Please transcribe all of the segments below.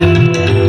অন্তবিহীন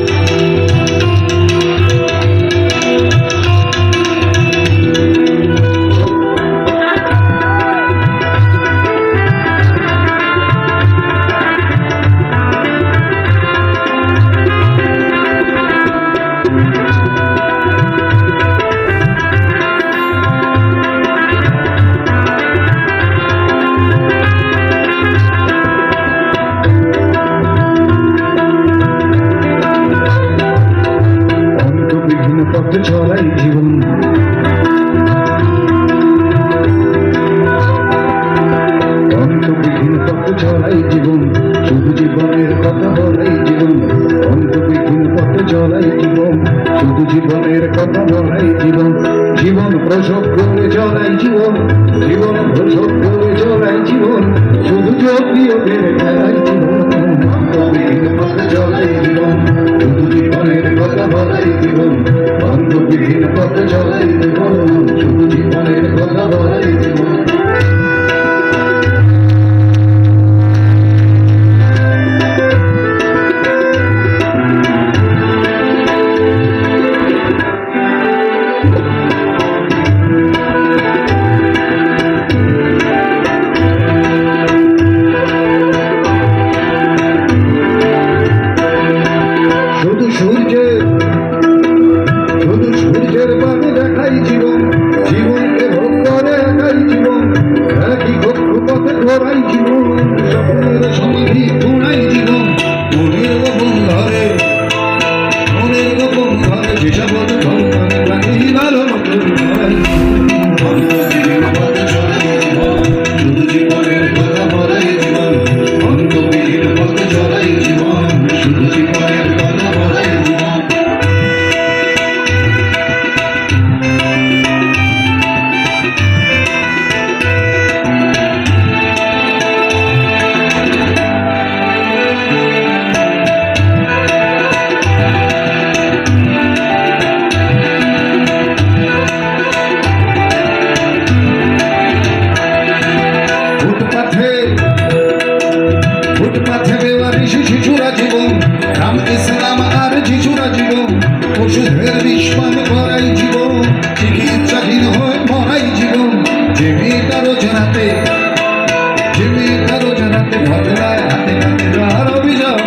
পথ চলাই জীবন। অন্তবিহীন পথ চলাই জীবন, শুধু জীবনের কথা বলাই জীবন। অন্তবিহীন পথ চলাই জীবন, শুধু জীবনের কথা বলাই জীবন। জীবন প্রসব করে চলাই জীবন জীবন প্রসব করে চলাই জীবন, শুধু যোগীয় বেড়ে খেলাই জীবন। পথ চলাই জীবন জীবন স্বপ্নের সমাধি পাঠাবে শিশু শিশুরা জীবন রাম ইসলাম আর শিশুরা জীবন ওষুধের বিশ্বান করাই জীবন চিকিৎসাধীন হয় মরাই জীবন জীবিকা রচনাতে জীবিকা রচনাতে ঘটনায় হাতে হাতে যার অভিযোগ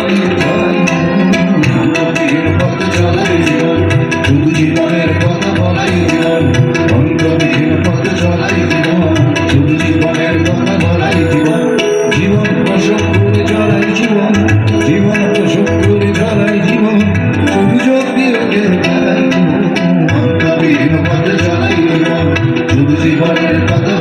Thank you.